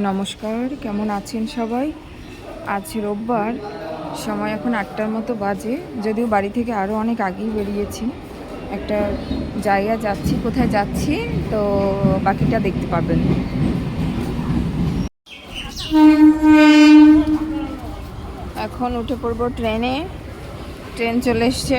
নমস্কার, কেমন আছেন সবাই? আজ রোববার, সময় এখন আটটার মতো বাজে, যদিও বাড়ি থেকে আরও অনেক আগেই বেরিয়েছি। একটা জায়গা যাচ্ছি, কোথায় যাচ্ছি, তো বাকিটা দেখতে পাবেন। এখন উঠে পড়ব ট্রেনে, ট্রেন চলে এসছে।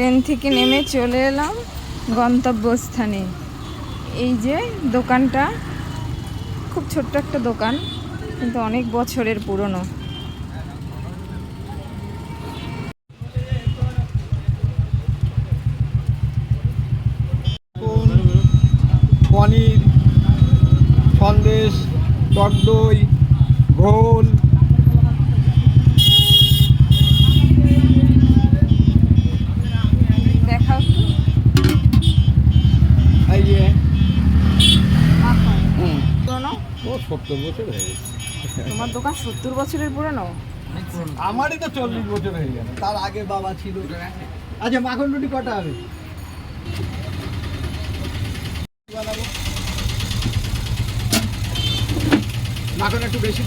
ট্রেন থেকে নেমে চলে এলাম গন্তব্যস্থানে। এই যে দোকানটা, খুব ছোট্ট একটা দোকান, কিন্তু অনেক বছরের পুরনো। পনির, সন্দেশ, টক দই ঘোল দেখাও একটু। এই যে পুরনো ও সত্তর বছর হয়ে গেছে। তোমার দোকান সত্তর বছরের পুরনো? আমারই তো চল্লিশ বছর হয়ে গেল। তার আগে বাবা ছিল। আচ্ছা মাখন রুটি কটা হবে? মাখন একটু বেশি।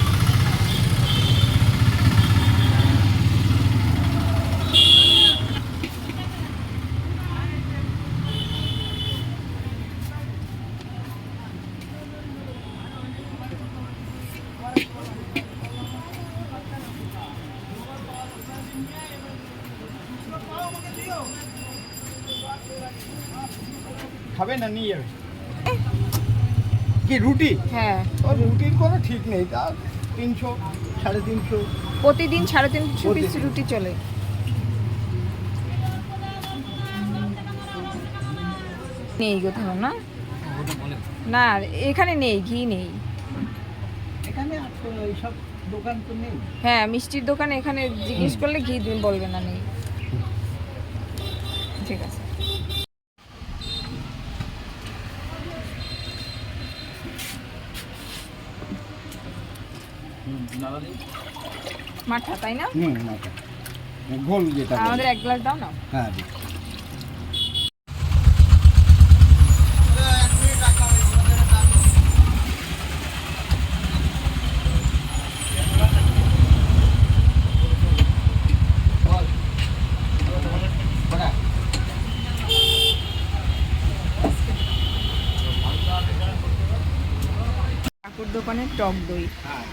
খাবে না নিয়ে যাবে? কি রুটি? হ্যাঁ। ও রুটির কোনো ঠিক নেই। তা তিনশো সাড়ে তিনশো। প্রতিদিন সাড়ে তিনশো পিস রুটি চলে। নেই কোথাও না? না এখানে নেই ঘি নেই। এখানে এইসব দোকান তো নেই। হ্যাঁ মিষ্টির দোকানে এখানে জিজ্ঞেস করলে ঘি বলবে না নেই। ঠিক আছে। মাঠা তাই না? হুম মাথা গোল যেটা আমাদের এক গ্লাস দাও না। হ্যাঁ। দোকানের টক দই। হ্যাঁ।